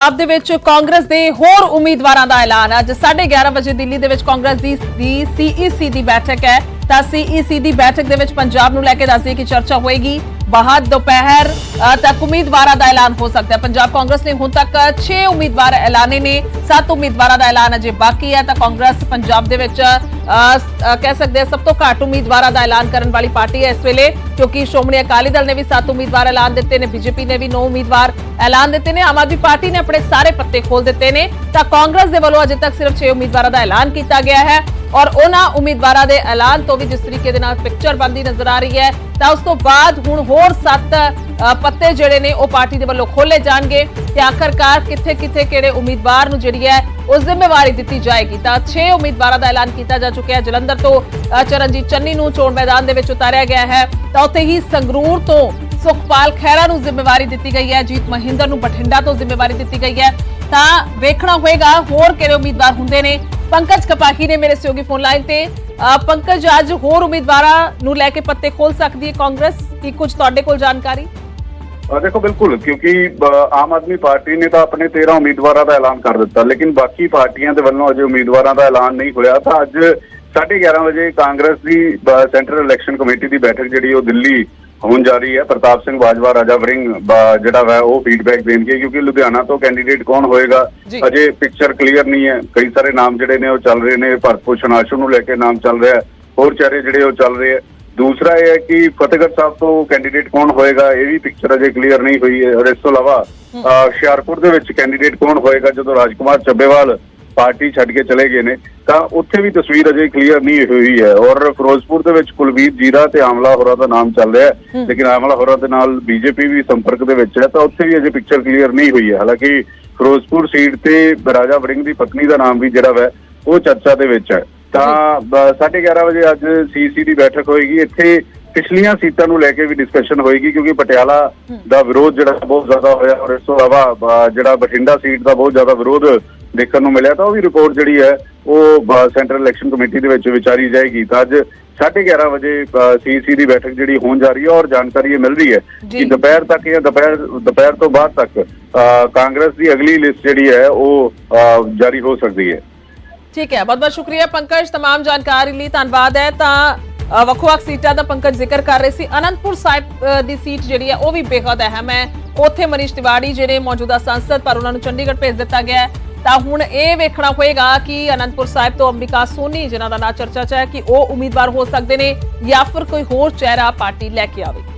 ਪੰਜਾਬ ਦੇ ਵਿੱਚ ਕਾਂਗਰਸ ਦੇ ਹੋਰ ਉਮੀਦਵਾਰਾਂ ਦਾ ਐਲਾਨ। ਅੱਜ 11:30 ਵਜੇ ਦਿੱਲੀ ਦੇ ਵਿੱਚ ਕਾਂਗਰਸ ਦੀ ਦੀ ਸੀਈਸੀ ਦੀ ਬੈਠਕ ਹੈ। ਤਾਂ ਸੀਈਸੀ ਦੀ ਬੈਠਕ ਦੇ ਵਿੱਚ ਪੰਜਾਬ ਨੂੰ ਲੈ ਕੇ ਦੱਸਦੀ ਕਿ ਚਰਚਾ ਹੋਏਗੀ। ਬਾਅਦ ਦੁਪਹਿਰ ਤੱਕ ਉਮੀਦਵਾਰਾਂ ਦਾ ਐਲਾਨ ਹੋ ਸਕਦਾ ਹੈ। ਪੰਜਾਬ ਕਾਂਗਰਸ ਨੇ ਹੁਣ ਤੱਕ 6 ਉਮੀਦਵਾਰ ਐਲਾਨੇ ਨੇ। 7 ਉਮੀਦਵਾਰਾਂ ਦਾ ਐਲਾਨ ਅਜੇ ਬਾਕੀ ਹੈ। ਤਾਂ ਕਾਂਗਰਸ ਪੰਜਾਬ ਦੇ ਵਿੱਚ ਕਹਿ ਸਕਦੇ ਹਾਂ, ਸਭ ਤੋਂ ਘੱਟ ਉਮੀਦਵਾਰਾਂ ਦਾ ਐਲਾਨ ਕਰਨ ਵਾਲੀ ਪਾਰਟੀ ਹੈ ਇਸ ਵੇਲੇ, ਕਿਉਂਕਿ ਸ਼੍ਰੋਮਣੀ ਅਕਾਲੀ ਦਲ ਨੇ ਵੀ 7 ਉਮੀਦਵਾਰ ਐਲਾਨ ਦਿੱਤੇ ਨੇ, ਬੀਜੇਪੀ ਨੇ ਵੀ 9 ਉਮੀਦਵਾਰ ਐਲਾਨ ਦਿੱਤੇ ਨੇ, ਆਮ ਆਦਮੀ ਪਾਰਟੀ ਨੇ ਆਪਣੇ ਸਾਰੇ ਪੱਤੇ ਖੋਲ ਦਿੱਤੇ ਨੇ, ਤਾਂ ਕਾਂਗਰਸ ਦੇ ਵੱਲੋਂ ਅਜੇ ਤੱਕ ਸਿਰਫ 6 ਉਮੀਦਵਾਰਾਂ ਦਾ ਐਲਾਨ ਕੀਤਾ ਗਿਆ ਹੈ ਔਰ ਉਹਨਾਂ ਉਮੀਦਵਾਰਾਂ ਦੇ ਐਲਾਨ ਤੋਂ ਵੀ ਜਿਸ ਤਰੀਕੇ ਦੇ ਨਾਲ ਪਿਕਚਰ ਬਣਦੀ ਨਜ਼ਰ ਆ ਰਹੀ ਹੈ, ਤਾਂ ਉਸ ਤੋਂ ਬਾਅਦ ਹੁਣ ਹੋਰ 7 ਪੱਤੇ ਜਿਹੜੇ ਨੇ ਉਹ ਪਾਰਟੀ ਦੇ ਵੱਲੋਂ ਖੋਲੇ ਜਾਣਗੇ ਤੇ ਆਖਰਕਾਰ ਕਿੱਥੇ ਕਿੱਥੇ ਕਿਹੜੇ ਉਮੀਦਵਾਰ ਨੂੰ ਜਿਹੜੀ ਹੈ ਉਸ ਜ਼ਿੰਮੇਵਾਰੀ ਦਿੱਤੀ ਜਾਏਗੀ। ਤਾਂ 6 ਉਮੀਦਵਾਰਾਂ ਦਾ ਐਲਾਨ ਕੀਤਾ ਜਾ ਚੁੱਕਿਆ ਹੈ। ਜਲੰਧਰ ਤੋਂ ਚਰਨਜੀਤ ਚੰਨੀ ਨੂੰ ਚੋਣ ਮੈਦਾਨ ਦੇ ਵਿੱਚ ਉਤਾਰਿਆ ਗਿਆ ਹੈ। ਤਾਂ ਉੱਥੇ ਹੀ ਸੰਗਰੂਰ ਤੋਂ ਸੁਖਪਾਲ ਖਹਿਰਾ ਨੂੰ ਜ਼ਿੰਮੇਵਾਰੀ ਦਿੱਤੀ ਗਈ ਹੈ। ਜੀਤ ਮਹਿੰਦਰ ਨੂੰ ਬਠਿੰਡਾ ਤੋਂ ਜ਼ਿੰਮੇਵਾਰੀ ਦਿੱਤੀ ਗਈ ਹੈ। ਤਾਂ ਵੇਖਣਾ ਹੋਏਗਾ ਹੋਰ ਕਿਹੜੇ ਉਮੀਦਵਾਰ ਹੁੰਦੇ ਨੇ। ਪੰਕਜ ਕਪਾਹੀ ਨੇ ਮੇਰੇ ਸਹਿਯੋਗੀ ਫੋਨ ਲਾਈਨ ਤੇ। ਅ, ਪੰਕਜ ਅੱਜ ਹੋਰ ਉਮੀਦਵਾਰਾਂ ਨੂੰ ਲੈ ਕੇ ਪੱਤੇ ਖੋਲ ਸਕਦੀ ਹੈ ਕਾਂਗਰਸ ਕੀ ਕੁਝ ਤੁਹਾਡੇ ਕੋਲ ਜਾਣਕਾਰੀ? ਦੇਖੋ ਬਿਲਕੁਲ ਕਿਉਂਕਿ ਆਮ ਆਦਮੀ ਪਾਰਟੀ ਨੇ ਤਾਂ ਆਪਣੇ 13 ਉਮੀਦਵਾਰਾਂ ਦਾ ਐਲਾਨ ਕਰ ਦਿੱਤਾ ਲੇਕਿਨ ਬਾਕੀ ਪਾਰਟੀਆਂ ਦੇ ਵੱਲੋਂ ਅਜੇ ਉਮੀਦਵਾਰਾਂ ਦਾ ਐਲਾਨ ਨਹੀਂ ਹੋਇਆ ਤਾਂ ਅੱਜ 11:30 ਵਜੇ ਕਾਂਗਰਸ ਦੀ ਸੈਂਟਰਲ ਇਲੈਕਸ਼ਨ ਕਮੇਟੀ ਦੀ ਬੈਠਕ ਜਿਹੜੀ ਉਹ ਦਿੱਲੀ ਹੋਣ ਜਾ ਰਹੀ ਹੈ। ਪ੍ਰਤਾਪ ਸਿੰਘ ਬਾਜਵਾ ਰਾਜਾ ਵੜਿੰਗ ਬ- ਜਿਹੜਾ ਵਾ ਉਹ ਫੀਡਬੈਕ ਦੇਣਗੇ ਕਿਉਂਕਿ ਲੁਧਿਆਣਾ ਤੋਂ ਕੈਂਡੀਡੇਟ ਕੌਣ ਹੋਏਗਾ। ਅਜੇ ਪਿਕਚਰ ਕਲੀਅਰ ਨਹੀਂ ਹੈ। ਕਈ ਸਾਰੇ ਨਾਮ ਜਿਹੜੇ ਨੇ ਉਹ ਚੱਲ ਰਹੇ ਨੇ ਭਰਤ ਭੂਸ਼ਣ ਆਸ਼ੂ ਨੂੰ ਲੈ ਕੇ ਨਾਮ ਚੱਲ ਰਿਹਾ ਹੈ। ਹੋਰ ਚਿਹਰੇ ਜਿਹੜੇ ਉਹ ਚੱਲ ਰਹੇ ਹੈ। ਦੂਸਰਾ ਇਹ ਹੈ ਕਿ ਫਤਿਹਗੜ੍ਹ ਸਾਹਿਬ ਤੋਂ ਕੈਂਡੀਡੇਟ ਕੌਣ ਹੋਏਗਾ ਇਹ ਵੀ ਪਿਕਚਰ ਅਜੇ ਕਲੀਅਰ ਨਹੀਂ ਹੋਈ ਹੈ ਔਰ ਇਸ ਤੋਂ ਇਲਾਵਾ ਹੁਸ਼ਿਆਰਪੁਰ ਦੇ ਵਿੱਚ ਕੈਂਡੀਡੇਟ ਕੌਣ ਹੋਏਗਾ ਜਦੋਂ ਰਾਜਕੁਮਾਰ ਚੱਬੇਵਾਲ ਪਾਰਟੀ ਛੱਡ ਕੇ ਚਲੇ ਗਏ ਨੇ ਤਾਂ ਉੱਥੇ ਵੀ ਤਸਵੀਰ ਅਜੇ ਕਲੀਅਰ ਨਹੀਂ ਹੋਈ ਹੈ। ਔਰ ਫਿਰੋਜ਼ਪੁਰ ਦੇ ਵਿੱਚ ਕੁਲਵੀਰ ਜੀਰਾ ਤੇ ਆਮਲਾ ਹੋਰਾਂ ਦਾ ਨਾਮ ਚੱਲ ਰਿਹਾ ਹੈ ਲੇਕਿਨ ਆਮਲਾ ਹੋਰਾਂ ਦੇ ਨਾਲ ਬੀਜੇਪੀ ਵੀ ਸੰਪਰਕ ਦੇ ਵਿੱਚ ਹੈ ਤਾਂ ਉੱਥੇ ਵੀ ਅਜੇ ਪਿਕਚਰ ਕਲੀਅਰ ਨਹੀਂ ਹੋਈ ਹੈ। ਹਾਲਾਂਕਿ ਫਿਰੋਜ਼ਪੁਰ ਸੀਟ ਤੇ ਰਾਜਾ ਵੜਿੰਗ ਦੀ ਪਤਨੀ ਦਾ ਨਾਮ ਵੀ ਜਿਹੜਾ ਹੈ ਉਹ ਚਰਚਾ ਦੇ ਵਿੱਚ ਹੈ। ਤਾਂ ਬ- 11:30 ਵਜੇ ਅੱਜ ਸੀਸੀ ਦੀ ਬੈਠਕ ਹੋਏਗੀ। ਇੱਥੇ ਪਿਛਲੀਆਂ ਸੀਟਾਂ ਨੂੰ ਲੈ ਕੇ ਵੀ ਡਿਸਕਸ਼ਨ ਹੋਏਗੀ ਕਿਉਂਕਿ ਪਟਿਆਲਾ ਦਾ ਵਿਰੋਧ ਜਿਹੜਾ ਬਹੁਤ ਜ਼ਿਆਦਾ ਹੋਇਆ ਔਰ ਇਸ ਤੋਂ ਇਲਾਵਾ ਜਿਹੜਾ ਬਠਿੰਡਾ ਸੀਟ ਦਾ ਬਹੁਤ ਜ਼ਿਆਦਾ ਵਿਰੋਧ ਦੇਖਣ ਨੂੰ ਮਿਲਿਆ ਤਾਂ ਉਹ ਵੀ ਰਿਪੋਰਟ ਜਿਹੜੀ ਹੈ ਉਹ ਸੈਂਟਰਲ ਇਲੈਕਸ਼ਨ ਕਮੇਟੀ ਦੇ ਵਿੱਚ ਵਿਚਾਰੀ ਜਾਏਗੀ। ਤਾਂ ਅੱਜ 11:30 ਵਜੇ ਸੀਸੀ ਦੀ ਬੈਠਕ ਜਿਹੜੀ ਹੋਣ ਜਾ ਰਹੀ ਹੈ ਔਰ ਜਾਣਕਾਰੀ ਇਹ ਮਿਲ ਰਹੀ ਹੈ। ਕਿ ਦੁਪਹਿਰ ਤੱਕ ਜਾਂ ਦੁਪਹਿਰ ਦੁਪਹਿਰ ਤੋਂ ਬਾਅਦ ਤੱਕ ਕਾਂਗਰਸ ਦੀ ਅਗਲੀ ਲਿਸਟ ਜਿਹੜੀ ਹੈ ਉਹ ਜਾਰੀ ਹੋ ਸਕਦੀ ਹੈ। ਠੀਕ ਹੈ ਬਹੁਤ ਬਹੁਤ ਸ਼ੁਕਰੀਆ ਪੰਕਜ तमाम ਜਾਣਕਾਰੀ ਲਈ ਧੰਨਵਾਦ ਹੈ ਤਾਂ ਅ, ਵੱਖ-ਵੱਖ ਸੀਟਾਂ ਦਾ ਪੰਕਜ ਜ਼ਿਕਰ ਕਰ ਰਹੇ ਸੀ ਅਨੰਦਪੁਰ ਸਾਹਿਬ ਅ, ਦੀ ਸੀਟ ਜਿਹੜੀ ਹੈ ਉਹ ਵੀ ਬੇਹੱਦ ਅਹਿਮ ਹੈ ਉੱਥੇ ਮਨੀਸ਼ ਤਿਵਾੜੀ ਜਿਹੜੇ ਮੌਜੂਦਾ ਸੰਸਦ ਪਰ ਉਹਨਾਂ ਨੂੰ ਚੰਡੀਗੜ੍ਹ ਭੇਜ ਦਿੱਤਾ ਗਿਆ ਹੈ ਤਾਂ ਹੁਣ ਇਹ ਵੇਖਣਾ ਹੋਏਗਾ ਕਿ ਅਨੰਦਪੁਰ ਸਾਹਿਬ ਤੋਂ ਅੰਬਿਕਾ ਸੋਨੀ ਜਿਨ੍ਹਾਂ ਦਾ ਨਾਂ ਚਰਚਾ 'ਚ ਹੈ ਕਿ ਉਹ ਉਮੀਦਵਾਰ ਹੋ ਸਕਦੇ ਨੇ ਜਾਂ ਫਿਰ ਕੋਈ ਹੋਰ ਚਿਹਰਾ ਪਾਰਟੀ ਲੈ ਕੇ ਆਵੇਗੀ